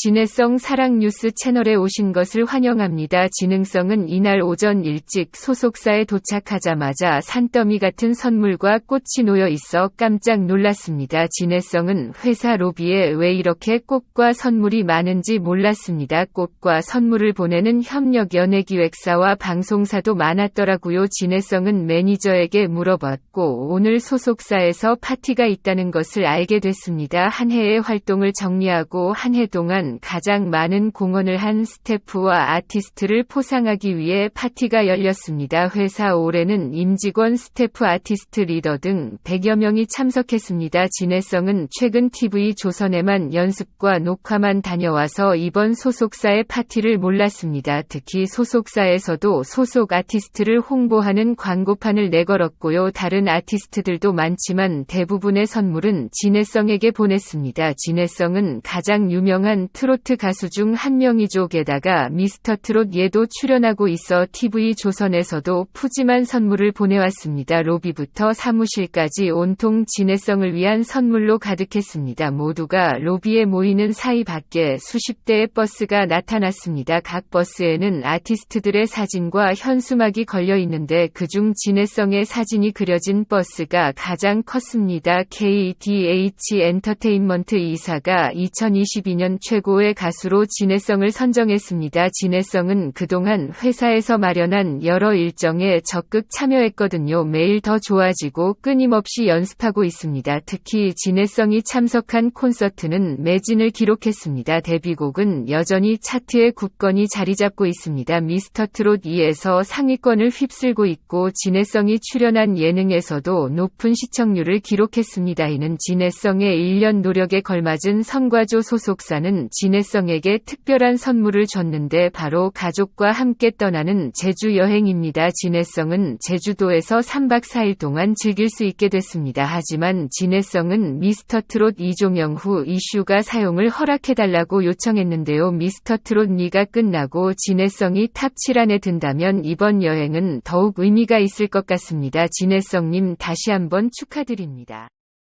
진해성 사랑뉴스 채널에 오신 것을 환영합니다. 진흥성은 이날 오전 일찍 소속사에 도착하자마자 산더미 같은 선물과 꽃이 놓여 있어 깜짝 놀랐습니다. 진해성은 회사 로비에 왜 이렇게 꽃과 선물이 많은지 몰랐습니다. 꽃과 선물을 보내는 협력 연예기획사와 방송사도 많았더라고요. 진해성은 매니저에게 물어봤고 오늘 소속사에서 파티가 있다는 것을 알게 됐습니다. 한 해의 활동을 정리하고 한 해 동안 가장 많은 공헌을 한 스태프와 아티스트를 포상하기 위해 파티가 열렸습니다. 회사 올해는 임직원, 스태프, 아티스트, 리더 등 100여 명이 참석했습니다. 진해성은 최근 TV 조선에만 연습과 녹화만 다녀와서 이번 소속사의 파티를 몰랐습니다. 특히 소속사에서도 소속 아티스트를 홍보하는 광고판을 내걸었고요. 다른 아티스트들도 많지만 대부분의 선물은 진해성에게 보냈습니다. 진해성은 가장 유명한 트로트 가수 중 한 명이죠. 게다가 미스터 트롯 예도 출연하고 있어 TV 조선에서도 푸짐한 선물을 보내왔습니다. 로비부터 사무실까지 온통 진해성을 위한 선물로 가득했습니다. 모두가 로비에 모이는 사이 밖에 수십 대의 버스가 나타났습니다. 각 버스에는 아티스트들의 사진과 현수막이 걸려 있는데 그중 진해성의 사진이 그려진 버스가 가장 컸습니다. KDH 엔터테인먼트 이사가 2022년 최 고의 가수로 진해성을 선정했습니다. 진해성은 그동안 회사에서 마련한 여러 일정에 적극 참여했거든요. 매일 더 좋아지고 끊임없이 연습하고 있습니다. 특히 진해성이 참석한 콘서트는 매진을 기록했습니다. 데뷔곡은 여전히 차트에 굳건히 자리 잡고 있습니다. 미스터 트롯 2에서 상위권을 휩쓸고 있고 진해성이 출연한 예능에서도 높은 시청률을 기록했습니다. 이는 진해성의 1년 노력에 걸맞은 성과조 소속사는 진해성에게 특별한 선물을 줬는데 바로 가족과 함께 떠나는 제주 여행입니다. 진해성은 제주도에서 3박 4일 동안 즐길 수 있게 됐습니다. 하지만 진해성은 미스터 트롯 이종영 후 이슈가 사용을 허락해달라고 요청했는데요. 미스터 트롯 2가 끝나고 진해성이 탑 7 안에 든다면 이번 여행은 더욱 의미가 있을 것 같습니다. 진해성님 다시 한번 축하드립니다.